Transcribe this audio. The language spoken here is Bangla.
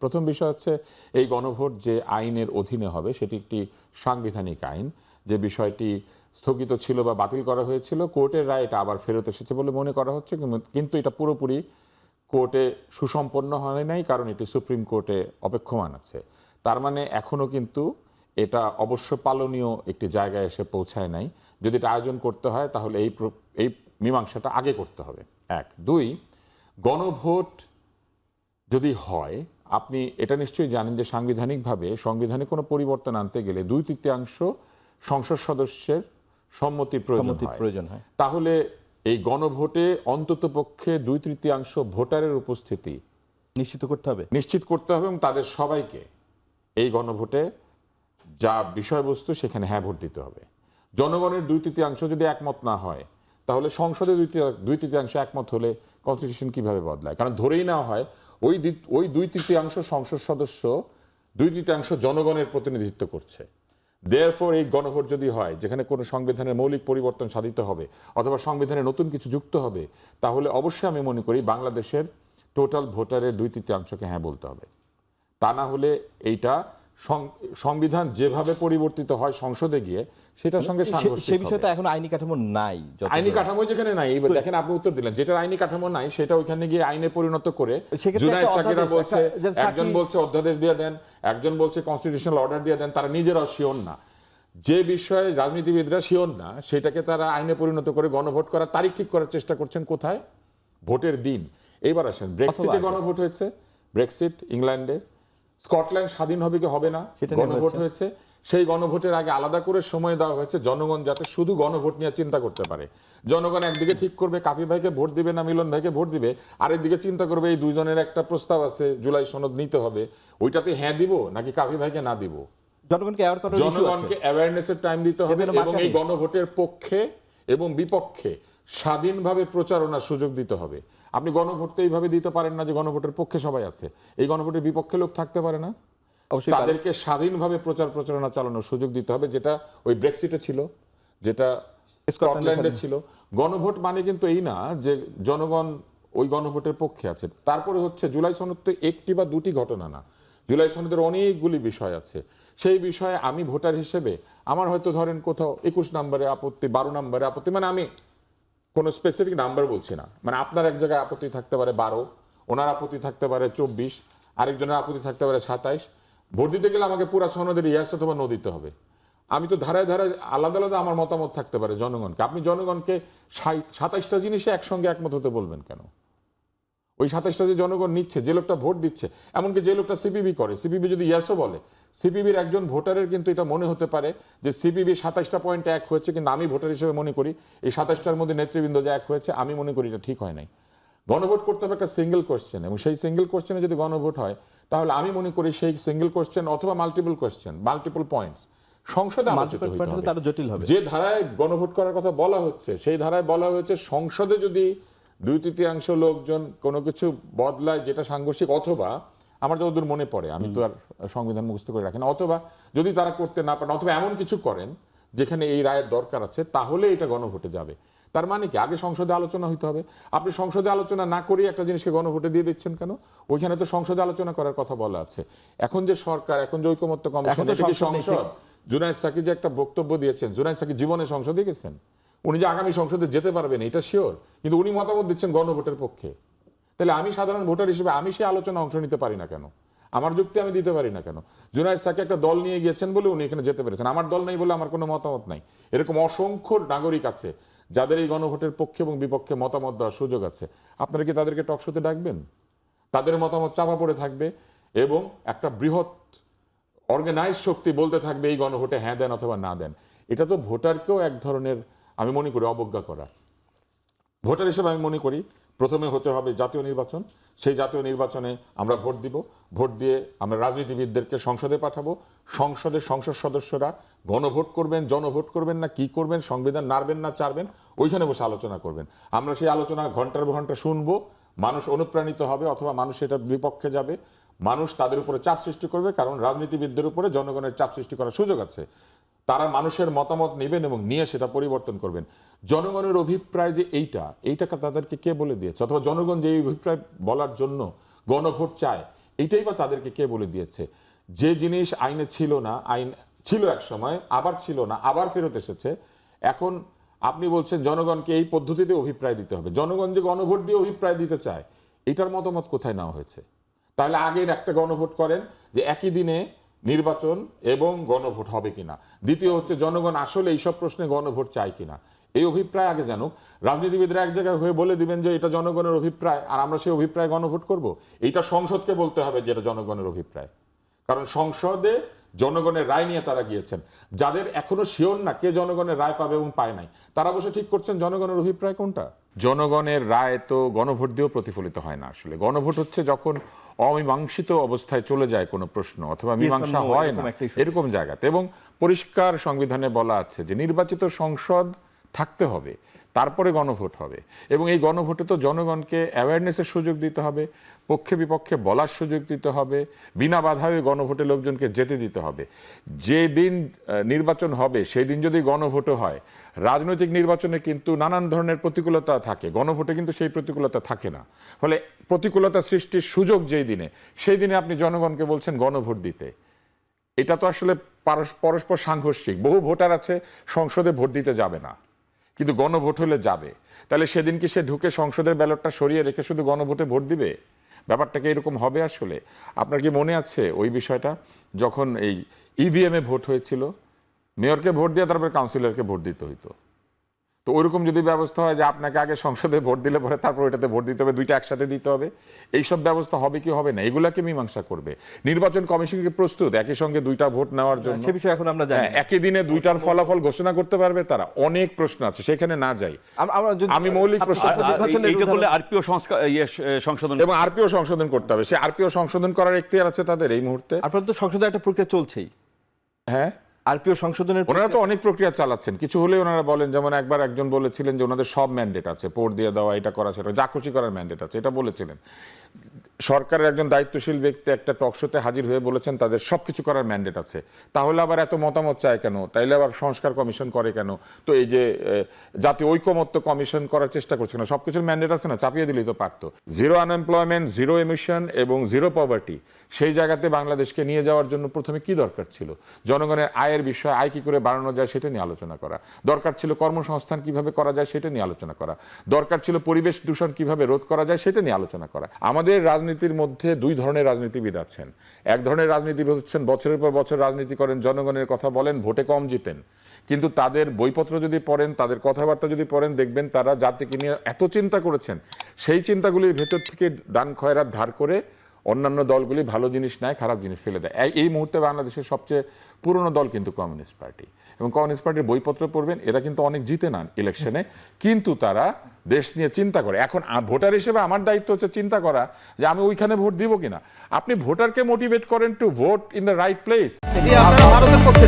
প্রথম বিষয় হচ্ছে এই গণভোট যে আইনের অধীনে হবে, সেটি একটি সাংবিধানিক আইন। যে বিষয়টি স্থগিত ছিল বা বাতিল করা হয়েছিল, কোর্টের রায় এটা আবার ফেরত এসেছে বলে মনে করা হচ্ছে, কিন্তু- এটা পুরোপুরি কোর্টে সুসম্পন্ন হয় নাই, কারণ এটি সুপ্রিম কোর্টে অপেক্ষমান আছে। তার মানে এখনও কিন্তু এটা অবশ্য পালনীয় একটি জায়গায় এসে পৌঁছায় নাই। যদি এটা আয়োজন করতে হয়, তাহলে এই এই মীমাংসাটা আগে করতে হবে। এক। দুই, গণভোট যদি হয় আপনি এটা নিশ্চয়ই জানেন যে সাংবিধানিকভাবে সংবিধানে কোনো পরিবর্তন আনতে গেলে দুই তৃতীয়াংশ সংসদ সদস্যের প্রয়োজন প্রয়োজন হয়। তাহলে এই গণভোটে অন্তত পক্ষে দুই তৃতীয়াংশ ভোটারের উপস্থিতি নিশ্চিত করতে হবে। নিশ্চিত করতে হবে এবং তাদের সবাইকে এই গণভোটে যা বিষয়বস্তু সেখানে হ্যাঁ ভোট দিতে হবে। জনগণের দুই তৃতীয়াংশ যদি একমত না হয় তাহলে সংসদে দুই দুই তৃতীয়াংশ একমত হলে কনস্টিটিউশন কীভাবে বদলায়? কারণ ধরেই নেওয়া হয়, ওই ওই দুই তৃতীয়াংশ সংসদ সদস্য দুই তৃতীয়াংশ জনগণের প্রতিনিধিত্ব করছে। দেয়ারফর এই গণভোট যদি হয়, যেখানে কোনো সংবিধানের মৌলিক পরিবর্তন সাধিত হবে অথবা সংবিধানে নতুন কিছু যুক্ত হবে, তাহলে অবশ্যই আমি মনে করি বাংলাদেশের টোটাল ভোটারের দুই তৃতীয়াংশকে হ্যাঁ বলতে হবে। তা না হলে এইটা সংবিধান যেভাবে পরিবর্তিত হয় সংসদে গিয়ে সেটার সঙ্গে সে- বিষয়ে তো এখন আইনি কাঠামো নাই আইনি কাঠামো যেখানে নাই এবার দেখেন আপনি উত্তর দিলেন যেটার আইনি কাঠামো নাই সেটা ওইখানে গিয়ে আইনে পরিণত করে সাকিরা বলছে একজন বলছে অধ্যাদেশ দিয়ে দেন একজন বলছে কনস্টিটিউশনাল অর্ডার দিয়ে দেন তারা নিজেরাও শিওর না। যে বিষয়ে রাজনীতিবিদরা শিওর না সেটাকে তারা আইনে পরিণত করে গণভোট করার তারিখ ঠিক করার চেষ্টা করছেন কোথায়? ভোটের দিন। এইবার আসেন ব্রেক্সিটে গণভোট হয়েছে ব্রেক্সিট ইংল্যান্ডে স্কটল্যান্ড স্বাধীন হবে কি হবে না? সেটা গণভোট হয়েছে। সেই গণভোটের আগে আলাদা করে সময় দেওয়া হয়েছে জনগণ যাতে শুধু গণভোট নিয়ে চিন্তা করতে পারে। জনগণ একদিকে ঠিক করবে কাফি ভাইকে ভোট দিবে না মিলন ভাইকে ভোট দিবে আরেকদিকে চিন্তা করবে এই দুইজনের একটা প্রস্তাব আছে জুলাই সনদ নিতে হবে। ওইটাতে হ্যাঁ দিব নাকি কাফি ভাইকে না দিব? জনগণকে জনগণকে অ্যাওয়ারনেসের টাইম দিতে হবে এবং এই গণভোটের পক্ষে এবং বিপক্ষে স্বাধীনভাবে প্রচারণার সুযোগ দিতে হবে। আপনি গণভোট তো এইভাবে দিতে পারেন না যে গণভোটের পক্ষে সবাই আছে। এই গণভোটের বিপক্ষে লোক থাকতে পারে না। অবশ্যই তাদেরকে স্বাধীনভাবে প্রচার প্রচারণা চালানোর সুযোগ দিতে হবে যেটা ওই ব্রেক্সিটে ছিল যেটা স্কটল্যান্ডে ছিল। গণভোট মানে কিন্তু এই না যে জনগণ ওই গণভোটের পক্ষে আছে। তারপরে হচ্ছে জুলাই সনদ তো একটি বা দুটি ঘটনা না। জুলাই সনদের অনেকগুলি বিষয় আছে। সেই বিষয়ে আমি ভোটার হিসেবে আমার হয়তো ধরেন কোথাও একুশ নম্বরে আপত্তি বারো নম্বরে আপত্তি মানে আমি কোনো স্পেসিফিক নাম্বার বলছি না। মানে আপনার এক জায়গায় আপত্তি থাকতে পারে বারো, ওনার আপত্তি থাকতে পারে চব্বিশ, আরেকজনের আপত্তি থাকতে পারে সাতাইশ। ভোট দিতে গেলে আমাকে পুরা সনদের ইয়াস অথবা নো দিতে হবে। আমি তো ধারায় ধারায় আলাদা আলাদা আমার মতামত থাকতে পারে জনগণকে। আপনি জনগণকে সাতাইশটা জিনিসে একসঙ্গে একমত হতে বলবেন কেন? ওই সাতাশটা যে জনগণ নিচ্ছে যে লোকটা ভোট দিচ্ছে এমনকি যে লোকটা সিপিবি করে সিপিবি যদি ইয়াসও বলে সিপিবির একজন ভোটারের কিন্তু এটা মনে হতে পারে যে সিপিবি সাতাশটা পয়েন্ট এক হয়েছে কিন্তু আমি ভোটার হিসেবে মনে করি এই সাতাশটার মধ্যে নেতৃবৃন্দ যে এক হয়েছে আমি মনে করি এটা ঠিক হয় নাই। গণভোট করতে হবে একটা সিঙ্গেল কোয়েশ্চেন এবং সেই সিঙ্গেল কোয়েশ্চেনে যদি গণভোট হয় তাহলে আমি মনে করি সেই সিঙ্গেল কোয়েশ্চেন অথবা মাল্টিপল কোয়েশ্চেন মাল্টিপল পয়েন্টস সংসদে আলোচিত হবে। যে ধারায় গণভোট করার কথা বলা হচ্ছে সেই ধারায় বলা হয়েছে সংসদে যদি দুই তৃতীয়াংশ লোকজন কোনো কিছু বদলায় যেটা সাংঘর্ষিক অথবা আমার যতদূর মনে পড়ে আমি তো আর সংবিধান মুখস্থ করে রাখি না অথবা যদি তারা করতে না পারেন অথবা এমন কিছু করেন যেখানে এই রায়ের দরকার আছে তাহলে এটা গণভোটে যাবে। তার মানে কি? আগে সংসদে আলোচনা হইতে হবে। আপনি সংসদে আলোচনা না করে একটা জিনিসকে গণভোটে দিয়ে দিচ্ছেন কেন? ওইখানে তো সংসদে আলোচনা করার কথা বলা আছে। এখন যে সরকার এখন যে ঐকমত্য কমিশন সংসদ জুনায়দ সাকি যে একটা বক্তব্য দিয়েছেন জুনায়দ সাকি জীবনে সংসদে গেছেন? উনি যে আগামী সংসদে যেতে পারবেন, এটা শিওর কিন্তু উনি মতামত দিচ্ছেন গণভোটের পক্ষে। তাহলে আমি সাধারণ ভোটার হিসেবে আমি সেই আলোচনা অংশ নিতে পারি না কেন? আমার যুক্তি আমি দিতে পারি না কেন? জুনায়দ সাকি একটা দল নিয়ে গিয়েছেন বলে উনি এখানে যেতে পেরেছেন। আমার দল নেই বলে আমার কোনো মতামত নাই। এরকম অসংখ্য নাগরিক আছে, যাদের এই গণভোটের পক্ষে এবং বিপক্ষে মতামত দেওয়ার সুযোগ আছে। আপনারা কি তাদেরকে টকশোতে ডাকবেন? তাদের মতামত চাপা পড়ে থাকবে এবং একটা বৃহৎ অর্গানাইজ শক্তি বলতে থাকবে এই গণভোটে হ্যাঁ দেন অথবা না দেন। এটা তো ভোটারকেও এক ধরনের আমি মনে করি অবজ্ঞা করা। ভোটার হিসেবে আমি মনে করি প্রথমে হতে হবে জাতীয় নির্বাচন। সেই জাতীয় নির্বাচনে আমরা ভোট দিব। ভোট দিয়ে আমরা রাজনীতিবিদদেরকে সংসদে পাঠাবো। সংসদের সংসদ সদস্যরা গণভোট করবেন, জনভোট করবেন না, কি করবেন, সংবিধান নাড়বেন না চারবেন ওইখানে বসে আলোচনা করবেন। আমরা সেই আলোচনা ঘণ্টার ঘণ্টা শুনব। মানুষ অনুপ্রাণিত হবে অথবা মানুষ এটার বিপক্ষে যাবে। মানুষ তাদের উপরে চাপ সৃষ্টি করবে কারণ রাজনীতিবিদদের উপরে জনগণের চাপ সৃষ্টি করার সুযোগ আছে। তারা মানুষের মতামত নেবেন এবং নিয়ে সেটা পরিবর্তন করবেন। জনগণের অভিপ্রায় যে এইটা এইটা তাদেরকে কে বলে দিয়েছে? অথবা জনগণ যে অভিপ্রায় বলার জন্য গণভোট চায়, এইটাই বা তাদেরকে কে বলে দিয়েছে? যে জিনিস আইনে ছিল না, আইন ছিল এক সময়, আবার ছিল না, আবার ফেরত এসেছে। এখন আপনি বলছেন জনগণকে এই পদ্ধতিতে অভিপ্রায় দিতে হবে। জনগণ যে গণভোট দিয়ে অভিপ্রায় দিতে চায়, এটার মতামত কোথায় নেওয়া হয়েছে? তাহলে আগের একটা গণভোট করেন, যে একই দিনে নির্বাচন এবং গণভোট হবে কিনা? দ্বিতীয় হচ্ছে, জনগণ আসলে এইসব প্রশ্নে গণভোট চায় কিনা? এই অভিপ্রায় আগে জানুক। রাজনীতিবিদরা এক জায়গায় হয়ে বলে দিবেন যে, এটা জনগণের অভিপ্রায়, আর আমরা সেই অভিপ্রায় গণভোট করব? এইটা সংসদকে বলতে হবে যে, এটা জনগণের অভিপ্রায়। কারণ সংসদে জনগণের রায় নিয়ে তারা গিয়েছেন। যাদের এখনও শিওর না কে জনগণের রায় পাবে এবং পায় নাই তারা বসে ঠিক করছেন জনগণের অভিপ্রায় কোনটা? জনগণের রায় তো গণভোট দিয়েও প্রতিফলিত হয় না আসলে। গণভোট হচ্ছে যখন অমীমাংসিত অবস্থায় চলে যায় কোনো প্রশ্ন অথবা মীমাংসা হয় না এরকম জায়গাতে। এবং পরিষ্কার সংবিধানে বলা আছে যে নির্বাচিত সংসদ থাকতে হবে। তারপরে গণভোট হবে। এবং এই গণভোটে তো জনগণকে অ্যাওয়ারনেসের সুযোগ দিতে হবে, পক্ষে বিপক্ষে বলার সুযোগ দিতে হবে, বিনা বাধায় গণভোটে লোকজনকে যেতে দিতে হবে। যে দিন নির্বাচন হবে সেই দিন যদি গণভোটও হয়, রাজনৈতিক নির্বাচনে কিন্তু নানান ধরনের প্রতিকূলতা থাকে। গণভোটে কিন্তু সেই প্রতিকূলতা থাকে না। ফলে প্রতিকূলতা সৃষ্টির সুযোগ যেই দিনে, সেই দিনে আপনি জনগণকে বলছেন গণভোট দিতে। এটা তো আসলে পরস্পর সাংঘর্ষিক। বহু ভোটার আছে, সংসদে ভোট দিতে যাবে না। কিন্তু গণভোট হলে যাবে। তাহলে সেদিন কি সে ঢুকে সংসদের ব্যালটটা সরিয়ে রেখে শুধু গণভোটে ভোট দিবে? ব্যাপারটা কি এরকম হবে আসলে? আপনার কি মনে আছে ওই বিষয়টা? যখন এই ইভিএম এ ভোট হয়েছিল, মেয়রকে ভোট দিয়ে তারপরে কাউন্সিলরকে ভোট দিতে হইতো। তো ওইরকম যদি ব্যবস্থা হয় যে আপনাকে আগে সংসদে ভোট দিলে পরে তারপর ওইটাতে ভোট দিতে হবে দুইটা একসাথে দিতে হবে এইসব ব্যবস্থা হবে কি হবে না? এগুলাকে মীমাংসা করবে। নির্বাচন কমিশন কি প্রস্তুত? একই সঙ্গে দুইটা ভোট নেওয়ার জন্য? সে বিষয়ে এখন আমরা জানি হ্যাঁ, একই দিনে দুইটার ফলাফল ঘোষণা করতে পারবে তারা। অনেক প্রশ্ন আছে সেখানে না যাই। আম- আমরা যদি- আমি মৌলিক আপনি- প্রশ্ন- নির্বাচনের এইটা করলে আরপিও সংস্কার ইয়ে সংশোধন এবং আরপিও সংশোধন করতে হবে। সে আরপিও সংশোধন করার এখতিয়ার আছে তাদের এই মুহূর্তে। আপনার তো সংসদে একটা প্রক্রিয়া চলছেই। হ্যাঁ? আরপিও সংশোধনের ওনারা তো অনেক প্রক্রিয়া চালাচ্ছেন। কিছু হলে ওনারা বলেন যেমন একবার একজন বলেছিলেন যে ওনাদের সব ম্যান্ডেট আছে পোর্ট দিয়ে দেওয়া এটা করা সেটা যা খুশি করার ম্যান্ডেট আছে এটা বলেছিলেন। সরকারের একজন দায়িত্বশীল ব্যক্তি একটা টকশোতে হাজির হয়ে বলেছেন, তাদের সবকিছু করার ম্যান্ডেট আছে। তাহলে আবার এত মতামত চায় কেন? তাইলে আবার সংস্কার কমিশন করে কেন? তো এই যে জাতীয় ঐকমত্য কমিশন করার চেষ্টা করছে না সবকিছুর ম্যান্ডেট আছে না? চাপিয়ে দিলেই তো পারতো। জিরো আনএমপ্লয়মেন্ট জিরো এমিশন এবং জিরো পভার্টি সেই জায়গাতে বাংলাদেশকে নিয়ে যাওয়ার জন্য প্রথমে কি দরকার ছিল? জনগণের আয়ের বিষয়, আয় কি করে বাড়ানো যায় সেটা নিয়ে আলোচনা করা। দরকার ছিল কর্মসংস্থান কীভাবে করা যায় সেটা নিয়ে আলোচনা করা। দরকার ছিল পরিবেশ দূষণ কীভাবে রোধ করা যায় সেটা নিয়ে আলোচনা করা। আমাদের রাজনীতির মধ্যে দুই ধরনের রাজনীতিবিদ আছেন। এক ধরনের রাজনীতিবিদ হচ্ছেন, বছরের পর বছর রাজনীতি করেন, জনগণের কথা বলেন, ভোটে কম জিতেন। কিন্তু তাদের বইপত্র যদি পড়েন, তাদের কথাবার্তা যদি পড়েন, দেখবেন তারা জাতিকে নিয়ে এত চিন্তা করেছেন। সেই চিন্তাগুলির ভেতর থেকে দান খয়রাত ধার করে অন্যান্য দলগুলি ভালো জিনিস নেয়, খারাপ জিনিস ফেলে দেয়। এই- মুহূর্তে বাংলাদেশের সবচেয়ে পুরনো দল কিন্তু কমিউনিস্ট পার্টি। এবং কমিউনিস্ট পার্টির বইপত্র পড়বেন, এরা কিন্তু অনেক জিতে না ইলেকশনে। কিন্তু তারা দেশ নিয়ে চিন্তা করে। এখন ভোটার হিসেবে আমার দায়িত্ব হচ্ছে চিন্তা করা যে আমি ওইখানে ভোট দিব কিনা। আপনি ভোটারকে মোটিভেট করেন to vote in the right place ভারতের পক্ষে